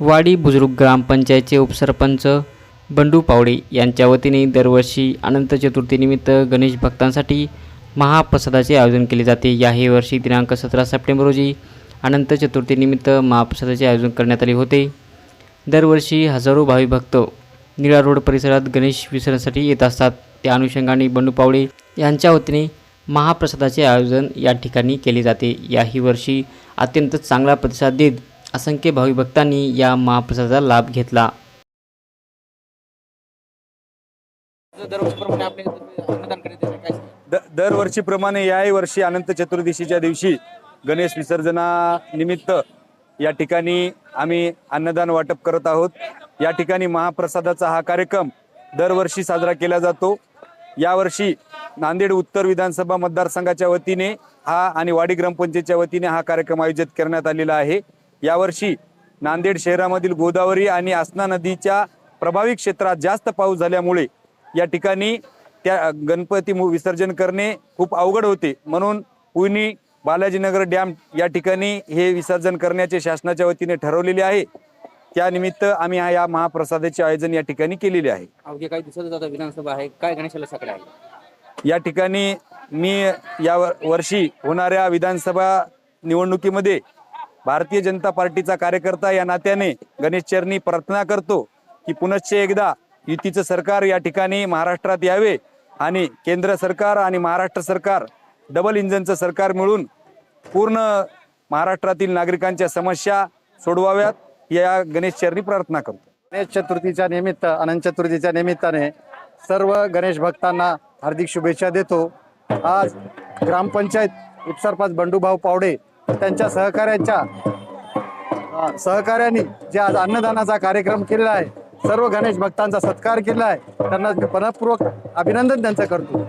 वाडी बुजुर्ग ग्रामपंचायतचे उपसरपंच बंडू पावडे यांच्या वतीने दरवर्षी अनंत चतुर्थीनिमित्त गणेश भक्तांसाठी महाप्रसादाचे आयोजन केले जाते. याही वर्षी दिनांक सतरा सप्टेंबर रोजी अनंत चतुर्थीनिमित्त महाप्रसादाचे आयोजन करण्यात आले होते. दरवर्षी हजारो भावी भक्त निळा रोड परिसरात गणेश विसर्जनासाठी येत असतात. त्या अनुषंगाने बंडू पावडे यांच्या वतीने महाप्रसादाचे आयोजन या ठिकाणी केले जाते. याही वर्षी अत्यंत चांगला प्रतिसाद देत असंख्य भावी भक्तांनी या महाप्रसादाचा लाभ घेतला. दरवर्षीप्रमाणे? द याही वर्षी अनंत चतुर्दशीच्या दिवशी गणेश विसर्जनानिमित्त या ठिकाणी आम्ही अन्नदान वाटप करत आहोत. या ठिकाणी महाप्रसादाचा हा कार्यक्रम दरवर्षी साजरा केला जातो. यावर्षी नांदेड उत्तर विधानसभा मतदारसंघाच्या वतीने हा आणि वाडी ग्रामपंचायतच्या वतीने हा कार्यक्रम आयोजित करण्यात आलेला आहे. यावर्षी नांदेड शहरामधील गोदावरी आणि आसना नदीच्या प्रभावित क्षेत्रात जास्त पाऊस झाल्यामुळे या ठिकाणी त्या गणपती विसर्जन करणे खूप अवघड होते. म्हणून पुयनी बालाजीनगर डॅम या ठिकाणी हे विसर्जन करण्याचे शासनाच्या वतीने ठरवलेले आहे. त्यानिमित्त आम्ही हा- या महाप्रसादाचे आयोजन या ठिकाणी केलेले आहे. अवघे काही दिवसातच आता विधानसभा आहे. काय गणेशाला सकाळी आहे? या ठिकाणी मी या वर- वर्षी होणाऱ्या विधानसभा निवडणुकीमध्ये भारतीय जनता पार्टीचा कार्यकर्ता या नात्याने गणेश चरणी प्रार्थना करतो की पुनश्च एकदा युतीचं सरकार या ठिकाणी महाराष्ट्रात यावे आणि केंद्र सरकार आणि महाराष्ट्र सरकार डबल इंजनचं सरकार मिळून पूर्ण महाराष्ट्रातील नागरिकांच्या समस्या सोडवाव्यात या गणेश चरणी प्रार्थना करतो. गणेश चतुर्थीच्या निमित्त अनंत चतुर्थीच्या निमित्ताने सर्व गणेश भक्तांना हार्दिक शुभेच्छा देतो. आज ग्रामपंचायत उपसरपंच बंडूभाऊ पावडे त्यांच्या सहकाऱ्यांच्या अ, सहकार्याने जे आज अन्नदानाचा कार्यक्रम केलेला आहे सर्व गणेश भक्तांचा सत्कार केला आहे त्यांना मी मनपूर्वक अभिनंदन त्यांचं करतो.